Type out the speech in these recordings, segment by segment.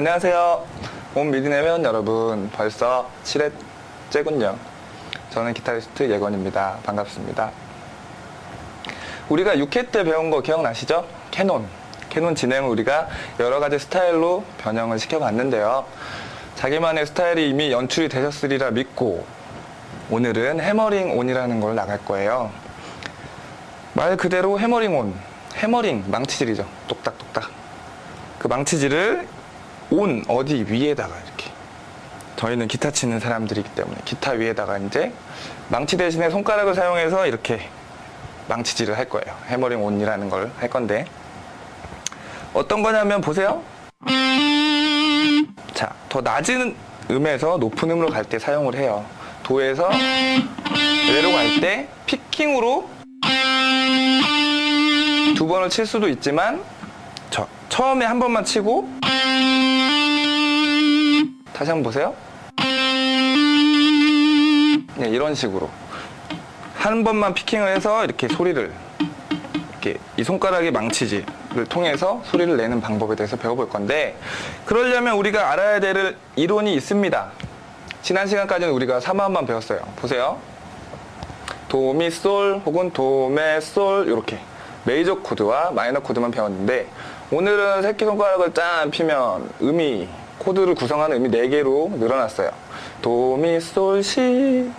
안녕하세요. 온 미디네 회원 여러분, 벌써 7회째군요. 저는 기타리스트 예건입니다. 반갑습니다. 우리가 6회 때 배운 거 기억나시죠? 캐논. 캐논 진행을 우리가 여러 가지 스타일로 변형을 시켜봤는데요. 자기만의 스타일이 이미 연출이 되셨으리라 믿고 오늘은 해머링 온이라는 걸 나갈 거예요. 말 그대로 해머링 온. 해머링, 망치질이죠. 똑딱똑딱. 그 망치질을 온 어디 위에다가 이렇게 저희는 기타 치는 사람들이기 때문에 기타 위에다가 이제 망치 대신에 손가락을 사용해서 이렇게 망치질을 할 거예요. 해머링 온이라는 걸 할 건데 어떤 거냐면 보세요. 자, 더 낮은 음에서 높은 음으로 갈 때 사용을 해요. 도에서 레로 갈 때 피킹으로 두 번을 칠 수도 있지만 저 처음에 한 번만 치고 다시 한번 보세요. 네, 이런 식으로 한 번만 피킹을 해서 이렇게 소리를 이렇게 이 손가락의 망치질을 통해서 소리를 내는 방법에 대해서 배워볼 건데 그러려면 우리가 알아야 될 이론이 있습니다. 지난 시간까지는 우리가 3화음만 배웠어요. 보세요. 도미 솔 혹은 도메 솔 이렇게 메이저 코드와 마이너 코드만 배웠는데 오늘은 새끼손가락을 짠 피면 음이 코드를 구성하는 음이 4개로 늘어났어요. 도미 솔 시,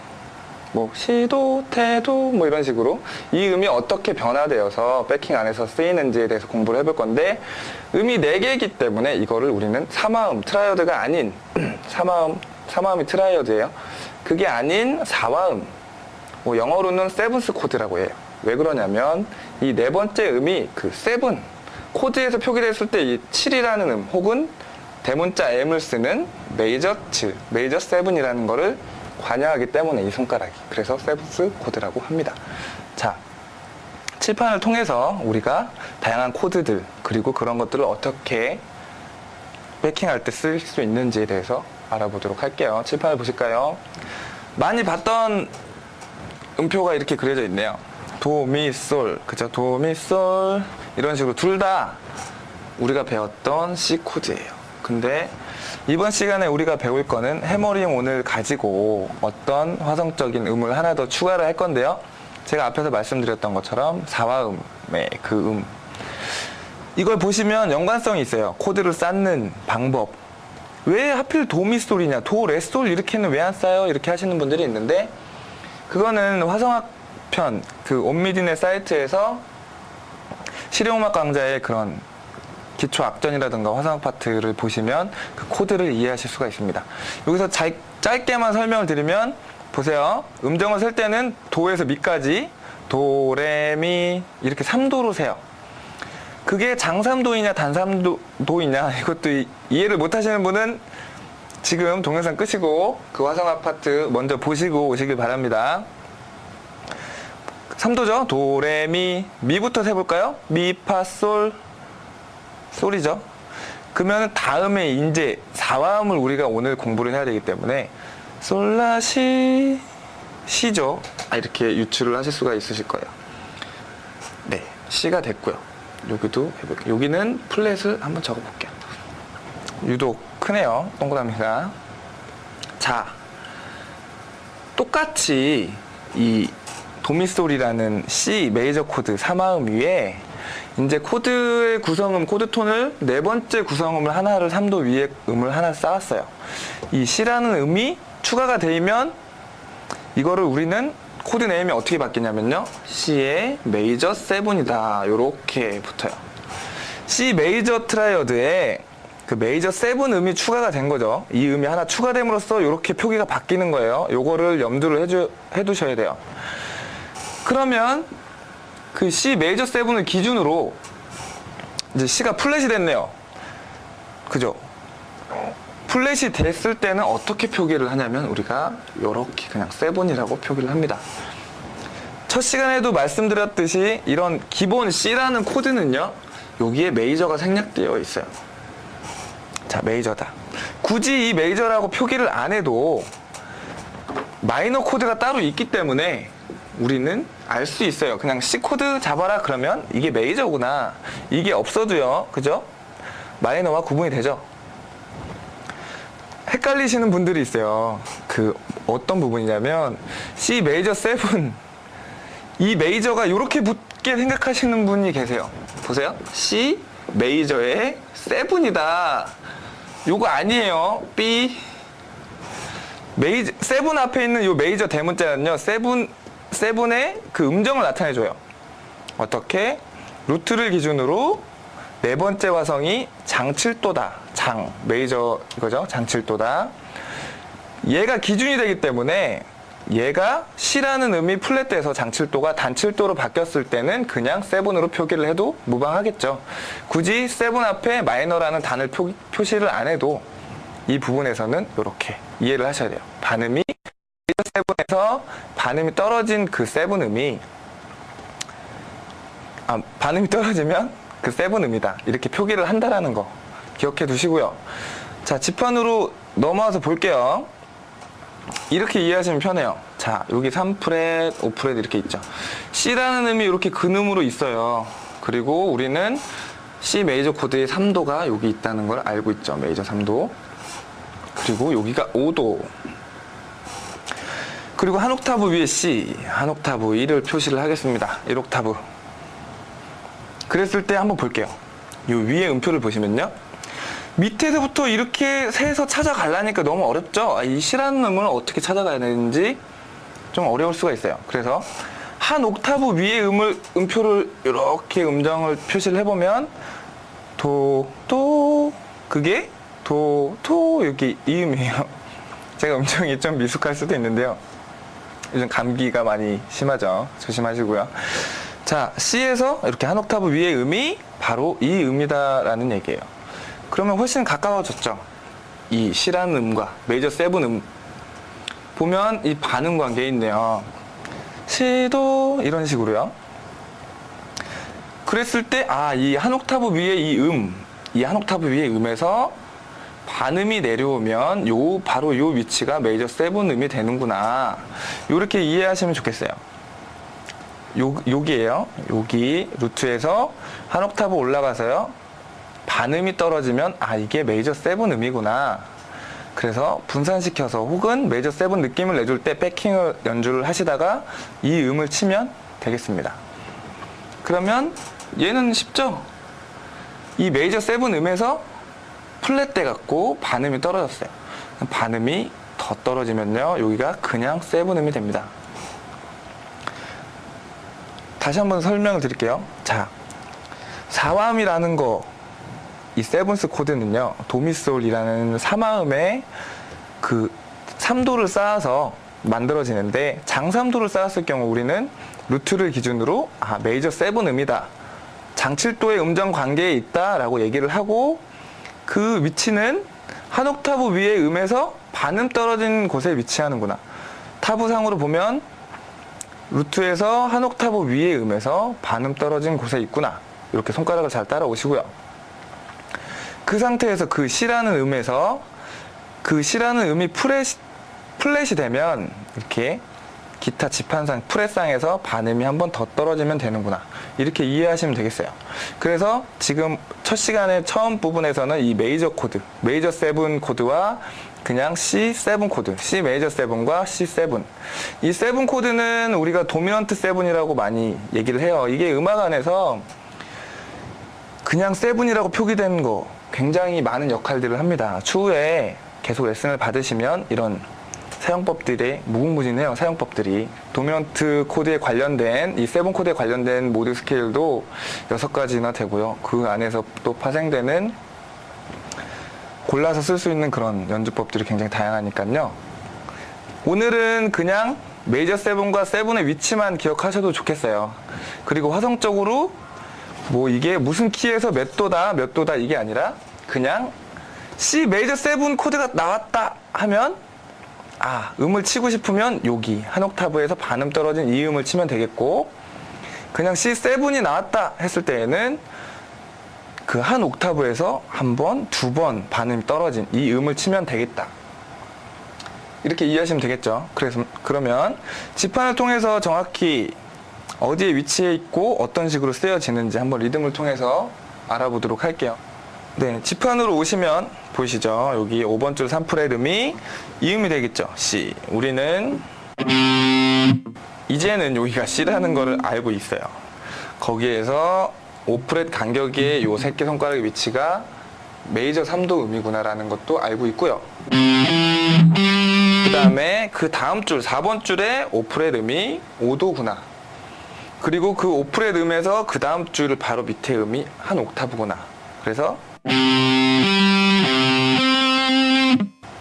뭐 시도 태도 뭐 이런 식으로 이 음이 어떻게 변화되어서 백킹 안에서 쓰이는지에 대해서 공부를 해볼 건데 음이 4개이기 때문에 이거를 우리는 3화음 트라이어드가 아닌 3화음 3화음이 트라이어드예요. 그게 아닌 4화음 뭐 영어로는 세븐스 코드라고 해요. 왜 그러냐면 이 네 번째 음이 그 세븐 코드에서 표기됐을 때 이 7이라는 음 혹은 대문자 M을 쓰는 메이저 7, 메이저 7이라는 거를 관여하기 때문에 이 손가락이 그래서 세븐스 코드라고 합니다. 자, 칠판을 통해서 우리가 다양한 코드들 그리고 그런 것들을 어떻게 백킹할 때 쓸 수 있는지에 대해서 알아보도록 할게요. 칠판을 보실까요? 많이 봤던 음표가 이렇게 그려져 있네요. 도, 미, 솔. 그죠? 도, 미, 솔. 이런 식으로 둘 다 우리가 배웠던 C 코드예요. 근데 이번 시간에 우리가 배울 거는 해머링 온을 가지고 어떤 화성적인 음을 하나 더 추가를 할 건데요. 제가 앞에서 말씀드렸던 것처럼 사화음의 그 음. 이걸 보시면 연관성이 있어요. 코드를 쌓는 방법. 왜 하필 도미솔이냐, 도, 레솔 이렇게는 왜 안 쌓여? 이렇게 하시는 분들이 있는데 그거는 화성학 편 그 온미딘의 사이트에서 실용음악 강좌의 그런 기초 악전이라든가 화성학 파트를 보시면 그 코드를 이해하실 수가 있습니다. 여기서 잘- 짧게만 설명을 드리면 보세요. 음정을 셀 때는 도에서 미까지 도, 레, 미 이렇게 3도로 세요. 그게 장삼도이냐 단삼도이냐 이것도 이- 이해를 못 하시는 분은 지금 동영상 끄시고 그 화성학 파트 먼저 보시고 오시길 바랍니다. 3도죠? 도, 레, 미, 미부터 세볼까요? 미, 파, 솔, 솔이죠? 그러면 다음에 이제 4화음을 우리가 오늘 공부를 해야 되기 때문에 솔, 라, 시, 시죠? 아, 이렇게 유출을 하실 수가 있으실 거예요. 네, 시가 됐고요. 여기도 해볼게요. 여기는 플랫을 한번 적어볼게요. 유독 크네요. 동그라미가. 자, 똑같이 이 도미솔이라는 C 메이저 코드 3화음 위에 이제 코드의 구성음, 코드 톤을 네 번째 구성음을 하나를 3도 위에 음을 하나 쌓았어요. 이 C라는 음이 추가가 되면 이거를 우리는 코드 네임이 어떻게 바뀌냐면요. C의 메이저 7이다. 요렇게 붙어요. C 메이저 트라이어드에 그 메이저 7 음이 추가가 된 거죠. 이 음이 하나 추가됨으로써 이렇게 표기가 바뀌는 거예요. 요거를 염두를 해주, 해두셔야 돼요. 그러면 그 C 메이저 7을 기준으로 이제 C가 플랫이 됐네요. 그죠? 플랫이 됐을 때는 어떻게 표기를 하냐면 우리가 이렇게 그냥 7이라고 표기를 합니다. 첫 시간에도 말씀드렸듯이 이런 기본 C라는 코드는요. 여기에 메이저가 생략되어 있어요. 자, 메이저다. 굳이 이 메이저라고 표기를 안 해도 마이너 코드가 따로 있기 때문에 우리는 알 수 있어요. 그냥 C 코드 잡아라 그러면 이게 메이저구나. 이게 없어도요. 그죠? 마이너와 구분이 되죠. 헷갈리시는 분들이 있어요. 그 어떤 부분이냐면 C 메이저 7. 이 메이저가 이렇게 붙게 생각하시는 분이 계세요. 보세요. C 메이저의 7이다. 요거 아니에요. B 메이저 세븐 앞에 있는 요 메이저 대문자는요. 세븐 세븐의 그 음정을 나타내 줘요. 어떻게? 루트를 기준으로 네 번째 화성이 장칠도다. 장 메이저 이거죠. 장칠도다. 얘가 기준이 되기 때문에 얘가 C라는 음이 플랫돼서 장칠도가 단칠도로 바뀌었을 때는 그냥 세븐으로 표기를 해도 무방하겠죠. 굳이 세븐 앞에 마이너라는 단을 표, 표시를 안 해도 이 부분에서는 이렇게 이해를 하셔야 돼요. 반음이 세븐에서 반음이 떨어진 그 세븐 음이 아, 반음이 떨어지면 그 세븐 음이다. 이렇게 표기를 한다라는 거 기억해 두시고요. 자, 지판으로 넘어와서 볼게요. 이렇게 이해하시면 편해요. 자, 여기 3프렛, 5프렛 이렇게 있죠. C라는 음이 이렇게 근음으로 있어요. 그리고 우리는 C 메이저 코드의 3도가 여기 있다는 걸 알고 있죠. 메이저 3도. 그리고 여기가 5도. 그리고 한 옥타브 위에 C, 한 옥타브 1을 표시를 하겠습니다. 1옥타브. 그랬을 때 한번 볼게요. 요 위에 음표를 보시면요. 밑에서부터 이렇게 세서 찾아가려니까 너무 어렵죠? 아, 이 C라는 음을 어떻게 찾아가야 되는지 좀 어려울 수가 있어요. 그래서 한 옥타브 위에 음을, 음표를 이렇게 음정을 표시를 해보면 도, 도, 그게 도, 토, 여기 이 음이에요. 제가 음정이 좀 미숙할 수도 있는데요. 요즘 감기가 많이 심하죠. 조심하시고요. 자, C에서 이렇게 한 옥타브 위의 음이 바로 이 음이다라는 얘기예요. 그러면 훨씬 가까워졌죠. 이 C라는 음과 메이저 세븐 음. 보면 이 반음 관계에 있네요. 시도 이런 식으로요. 그랬을 때, 아, 이 한 옥타브 위에 이 음, 이 한 옥타브 위의 음에서 반음이 내려오면 요, 바로 요 위치가 메이저 세븐 음이 되는구나. 요렇게 이해하시면 좋겠어요. 요, 여기에요. 여기 루트에서 한 옥타브 올라가서요. 반음이 떨어지면 아 이게 메이저 세븐 음이구나. 그래서 분산시켜서 혹은 메이저 세븐 느낌을 내줄 때 백킹을 연주를 하시다가 이 음을 치면 되겠습니다. 그러면 얘는 쉽죠? 이 메이저 세븐 음에서 플랫 돼 갖고 반음이 떨어졌어요. 반음이 더 떨어지면요. 여기가 그냥 세븐 음이 됩니다. 다시 한번 설명을 드릴게요. 자, 4화음이라는 거, 이 세븐스 코드는요, 도미솔이라는 3화음에 그 3도를 쌓아서 만들어지는데, 장3도를 쌓았을 경우 우리는 루트를 기준으로, 아, 메이저 세븐 음이다. 장 7도의 음정 관계에 있다라고 얘기를 하고, 그 위치는 한 옥타브 위의 음에서 반음 떨어진 곳에 위치하는구나. 타브상으로 보면 루트에서 한 옥타브 위의 음에서 반음 떨어진 곳에 있구나. 이렇게 손가락을 잘 따라오시고요. 그 상태에서 그 C라는 음에서 그 C라는 음이 플랫, 플랫이 되면 이렇게 기타 지판상 프렛상에서 반음이 한 번 더 떨어지면 되는구나. 이렇게 이해하시면 되겠어요. 그래서 지금 첫 시간에 처음 부분에서는 이 메이저 코드, 메이저 세븐 코드와 그냥 C7 코드, C 메이저 7과 C7. 이7 코드는 우리가 도미넌트 7이라고 많이 얘기를 해요. 이게 음악 안에서 그냥 7이라고 표기된 거 굉장히 많은 역할들을 합니다. 추후에 계속 레슨을 받으시면 이런 사용법들이 무궁무진해요. 사용법들이 도미넌트 코드에 관련된 이 세븐 코드에 관련된 모드 스케일도 여섯 가지나 되고요. 그 안에서 또 파생되는 골라서 쓸 수 있는 그런 연주법들이 굉장히 다양하니까요. 오늘은 그냥 메이저 세븐과 세븐의 위치만 기억하셔도 좋겠어요. 그리고 화성적으로 뭐 이게 무슨 키에서 몇 도다 몇 도다 이게 아니라 그냥 C 메이저 세븐 코드가 나왔다 하면 아 음을 치고 싶으면 여기 한 옥타브에서 반음 떨어진 이 음을 치면 되겠고 그냥 C7이 나왔다 했을 때에는 그 한 옥타브에서 한 번, 두 번 반음이 떨어진 이 음을 치면 되겠다. 이렇게 이해하시면 되겠죠. 그래서 그러면 지판을 통해서 정확히 어디에 위치해 있고 어떤 식으로 쓰여지는지 한번 리듬을 통해서 알아보도록 할게요. 네, 지판으로 오시면 보이시죠? 여기 5번 줄 3프렛 음이 이 음이 되겠죠. C. 우리는 이제는 여기가 C라는 거를 알고 있어요. 거기에서 5프렛 간격의 요 새끼 손가락의 위치가 메이저 3도 음이구나라는 것도 알고 있고요. 그 다음에 그 다음 줄 4번 줄에 5프렛 음이 5도구나. 그리고 그 5프렛 음에서 그 다음 줄 바로 밑에 음이 한 옥타브구나. 그래서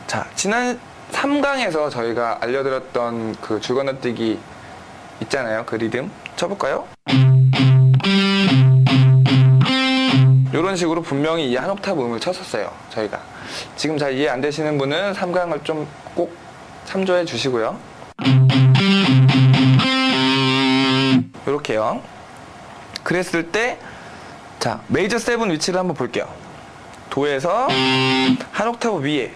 자 지난 3강에서 저희가 알려드렸던 그 줄 건너뛰기 있잖아요. 그 리듬 쳐볼까요? 이런 식으로 분명히 이 한 옥타브 음을 쳤었어요. 저희가 지금 잘 이해 안 되시는 분은 3강을 좀 꼭 참조해 주시고요. 이렇게요. 그랬을 때, 자, 메이저 세븐 위치를 한번 볼게요. 도에서 한 옥타브 위에.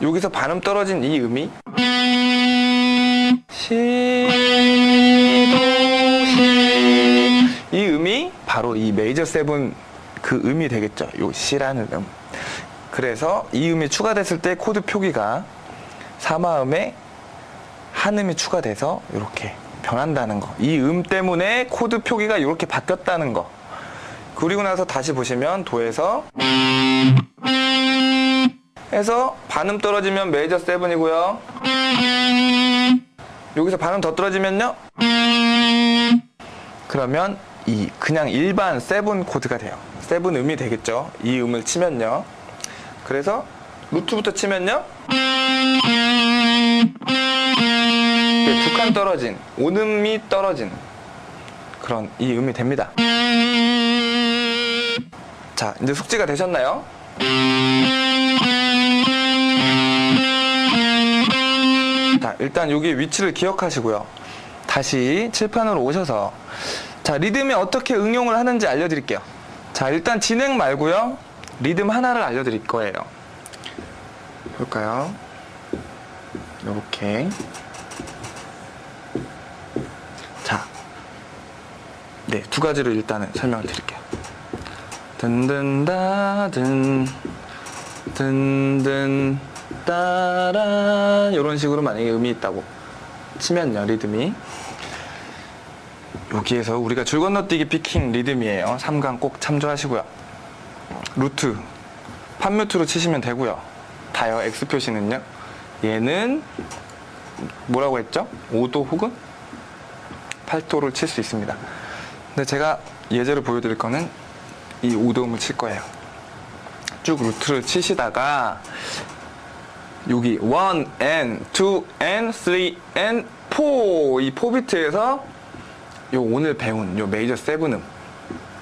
여기서 반음 떨어진 이 음이 시, 도, 시. 이 음이 바로 이 메이저 세븐 그 음이 되겠죠. 요 시라는 음. 그래서 이 음이 추가됐을 때 코드 표기가 사마음에 한 음이 추가돼서 이렇게 변한다는 거. 이 음 때문에 코드 표기가 이렇게 바뀌었다는 거. 그리고 나서 다시 보시면 도에서 해서 반음 떨어지면 메이저 세븐이고요. 여기서 반음 더 떨어지면요. 그러면 이 그냥 일반 세븐 코드가 돼요. 세븐 음이 되겠죠. 이 음을 치면요. 그래서 루트부터 치면요. 두 칸 떨어진 온음이 떨어진 그런 이 음이 됩니다. 자, 이제 숙지가 되셨나요? 자, 일단 여기 위치를 기억하시고요. 다시 칠판으로 오셔서 자, 리듬에 어떻게 응용을 하는지 알려드릴게요. 자, 일단 진행 말고요. 리듬 하나를 알려드릴 거예요. 볼까요? 이렇게. 자, 네, 두 가지를 일단은 설명을 드릴게요. 든든다든, 든든, 따란, 이런 식으로 만약에 음이 있다고 치면요, 리듬이. 여기에서 우리가 줄 건너뛰기 피킹 리듬이에요. 3강 꼭 참조하시고요. 루트, 판뮤트로 치시면 되고요. 다요, X 표시는요. 얘는 뭐라고 했죠? 5도 혹은 8도를 칠 수 있습니다. 근데 제가 예제를 보여드릴 거는 이 5도음을 칠 거예요. 쭉 루트를 치시다가 여기 1 and 2 and 3 and 4이 4비트에서 요 오늘 배운 요 메이저 세븐음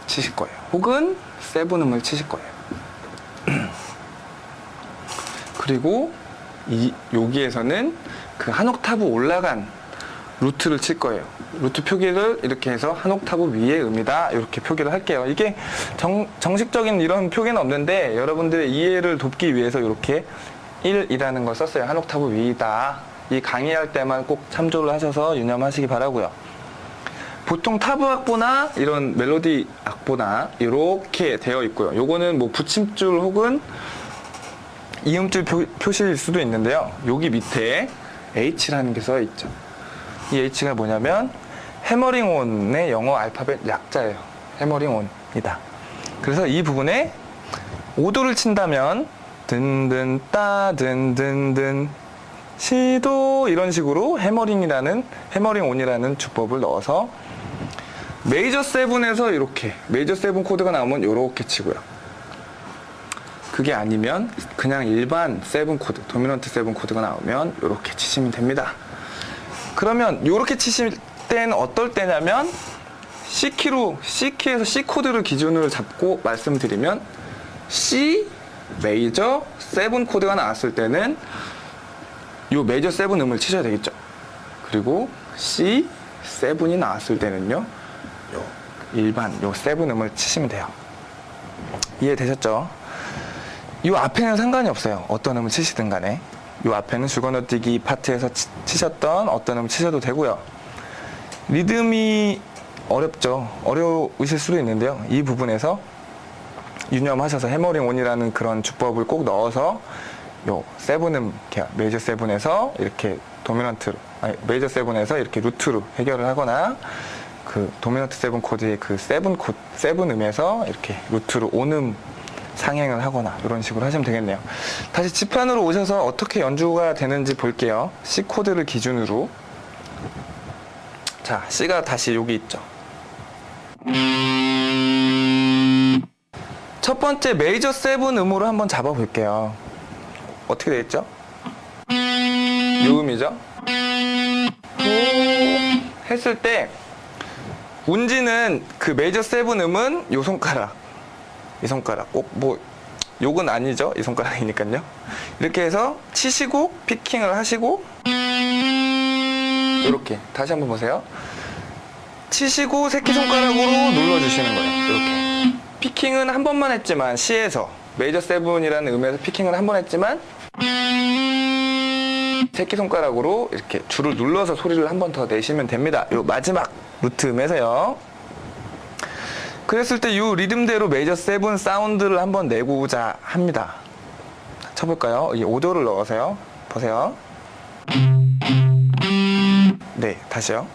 치실 거예요. 혹은 세븐음을 치실 거예요. 그리고 이 여기에서는 그 한 옥타브 올라간 루트를 칠 거예요. 루트 표기를 이렇게 해서 한 옥타브 위의 음이다 이렇게 표기를 할게요. 이게 정, 정식적인 이런 표기는 없는데 여러분들의 이해를 돕기 위해서 이렇게 1이라는 걸 썼어요. 한 옥타브 위이다. 이 강의할 때만 꼭 참조를 하셔서 유념하시기 바라고요. 보통 타브 악보나 이런 멜로디 악보나 이렇게 되어 있고요. 요거는 뭐 붙임줄 혹은 이음줄 표, 표시일 수도 있는데요. 여기 밑에 H라는 게 써 있죠. 이 H가 뭐냐면 해머링 온의 영어 알파벳 약자예요. 해머링 온이다. 그래서 이 부분에 5도를 친다면 든든 따 든든든 시도 이런 식으로 해머링이라는 해머링 온이라는 주법을 넣어서 메이저 세븐에서 이렇게 메이저 세븐 코드가 나오면 이렇게 치고요. 그게 아니면 그냥 일반 세븐 코드, 도미넌트 세븐 코드가 나오면 이렇게 치시면 됩니다. 그러면 이렇게 치실 때는 어떨 때냐면 C키로 C키에서 C 코드를 기준으로 잡고 말씀드리면 C 메이저 세븐 코드가 나왔을 때는 요 메이저 세븐 음을 치셔야 되겠죠. 그리고 C 세븐이 나왔을 때는요. 요 일반 요 세븐 음을 치시면 돼요. 이해되셨죠? 이 앞에는 상관이 없어요. 어떤 음을 치시든 간에. 이 앞에는 줄 건너뛰기 파트에서 치, 치셨던 어떤 음을 치셔도 되고요. 리듬이 어렵죠. 어려우실 수도 있는데요. 이 부분에서 유념하셔서 해머링 온이라는 그런 주법을 꼭 넣어서 요 세븐음 계열 메이저 세븐에서 이렇게 도미넌트로 아니 메이저 세븐에서 이렇게 루트로 해결을 하거나 그 도미넌트 세븐 코드의 그 세븐 코 세븐 음에서 이렇게 루트로 온음 상행을 하거나 이런 식으로 하시면 되겠네요. 다시 지판으로 오셔서 어떻게 연주가 되는지 볼게요. C 코드를 기준으로 자 C가 다시 여기 있죠. 첫 번째 메이저 세븐 음으로 한번 잡아 볼게요. 어떻게 되겠죠? 요 음이죠? 호 했을 때 운지는 그 메이저 세븐 음은 요 손가락 이 손가락. 꼭 뭐 욕은 아니죠? 이 손가락이니까요? 이렇게 해서 치시고 피킹을 하시고 이렇게. 다시 한번 보세요. 치시고 새끼손가락으로 눌러주시는 거예요. 이렇게. 피킹은 한 번만 했지만 C에서 메이저 세븐이라는 음에서 피킹을 한 번 했지만 새끼손가락으로 이렇게 줄을 눌러서 소리를 한 번 더 내시면 됩니다. 요 마지막 루트 음에서요 그랬을 때 이 리듬대로 메이저 세븐 사운드를 한번 내고자 합니다. 쳐볼까요? 이 오도를 넣으세요. 보세요. 네, 다시요.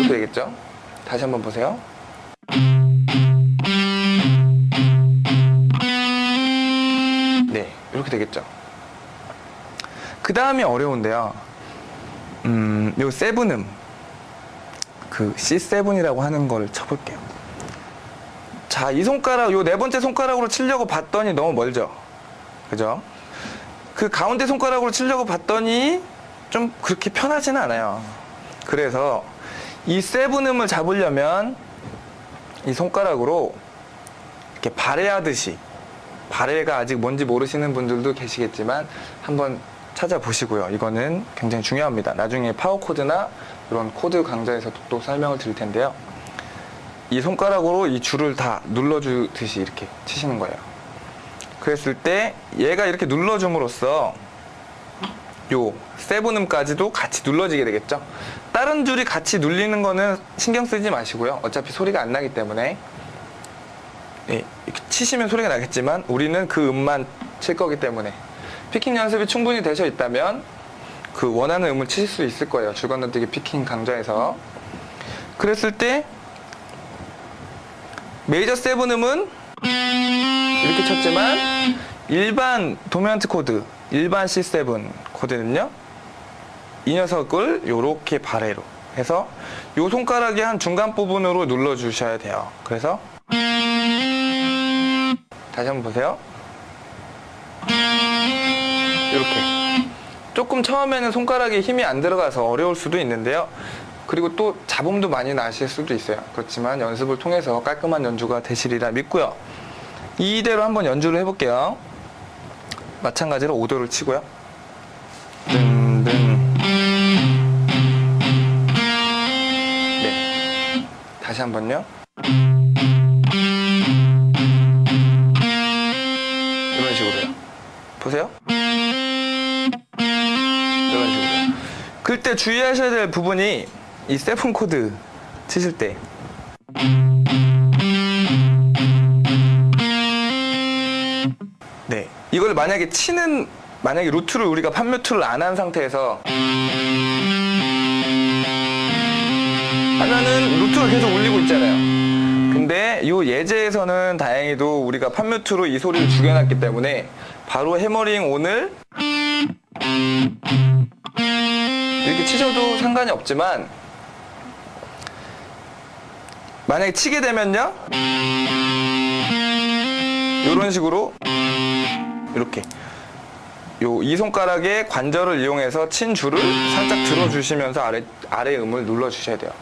이렇게 되겠죠? 다시 한번 보세요. 네, 이렇게 되겠죠? 그 다음이 어려운데요. 음, 요 세븐음 그 C7이라고 하는 걸 쳐볼게요. 자, 이 손가락 요 네 번째 손가락으로 치려고 봤더니 너무 멀죠. 그죠? 그 가운데 손가락으로 치려고 봤더니 좀 그렇게 편하지는 않아요. 그래서 이 세븐음을 잡으려면 이 손가락으로 이렇게 발해하듯이 발해가 아직 뭔지 모르시는 분들도 계시겠지만 한번 찾아보시고요. 이거는 굉장히 중요합니다. 나중에 파워 코드나 이런 코드 강좌에서 또 설명을 드릴 텐데요. 이 손가락으로 이 줄을 다 눌러주듯이 이렇게 치시는 거예요. 그랬을 때 얘가 이렇게 눌러줌으로써 요 세븐음까지도 같이 눌러지게 되겠죠. 다른 줄이 같이 눌리는 거는 신경 쓰지 마시고요. 어차피 소리가 안 나기 때문에 예, 치시면 소리가 나겠지만 우리는 그 음만 칠 거기 때문에 피킹 연습이 충분히 되셔 있다면 그 원하는 음을 치실 수 있을 거예요. 주간 던뜨기 피킹 강좌에서. 그랬을 때 메이저 세븐 음은 이렇게 쳤지만 일반 도미넌트 코드, 일반 C7 코드는요. 이 녀석을 요렇게 발해로 해서 요 손가락의 한 중간 부분으로 눌러 주셔야 돼요. 그래서 다시 한번 보세요. 이렇게 조금 처음에는 손가락에 힘이 안 들어가서 어려울 수도 있는데요. 그리고 또 잡음도 많이 나실 수도 있어요. 그렇지만 연습을 통해서 깔끔한 연주가 되시리라 믿고요. 이대로 한번 연주를 해볼게요. 마찬가지로 5도를 치고요. 든든. 네. 다시 한번요. 이런 식으로요. 보세요. 그때 주의하셔야 될 부분이 이 세븐 코드 치실 때 네. 이걸 만약에 치는 만약에 루트를 우리가 판뮤트를 안 한 상태에서 하면은 루트가 계속 울리고 있잖아요. 근데 이 예제에서는 다행히도 우리가 판뮤트로 이 소리를 죽여놨기 때문에 바로 해머링 이렇게 치셔도 상관이 없지만 만약에 치게 되면요 이런 식으로 이렇게 요이 손가락의 관절을 이용해서 친 줄을 살짝 들어주시면서 아래 아래 음을 눌러 주셔야 돼요.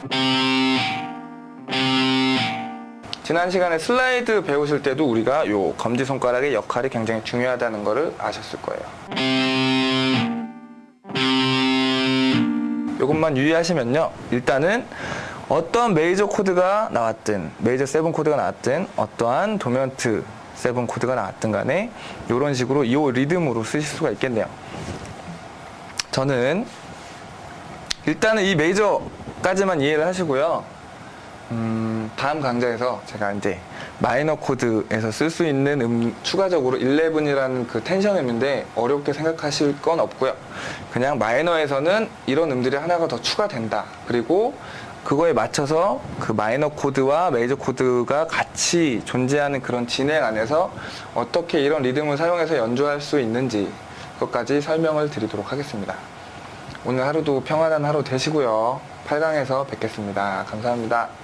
지난 시간에 슬라이드 배우실 때도 우리가 요 검지 손가락의 역할이 굉장히 중요하다는 것을 아셨을 거예요. 이것만 유의하시면요. 일단은 어떤 메이저 코드가 나왔든 메이저 세븐 코드가 나왔든 어떠한 도미넌트 세븐 코드가 나왔든 간에 이런 식으로 이 리듬으로 쓰실 수가 있겠네요. 저는 일단은 이 메이저까지만 이해를 하시고요. 음, 다음 강좌에서 제가 이제 마이너 코드에서 쓸 수 있는 음, 추가적으로 11이라는 그 텐션 음인데 어렵게 생각하실 건 없고요. 그냥 마이너에서는 이런 음들이 하나가 더 추가된다. 그리고 그거에 맞춰서 그 마이너 코드와 메이저 코드가 같이 존재하는 그런 진행 안에서 어떻게 이런 리듬을 사용해서 연주할 수 있는지 그것까지 설명을 드리도록 하겠습니다. 오늘 하루도 평안한 하루 되시고요. 8강에서 뵙겠습니다. 감사합니다.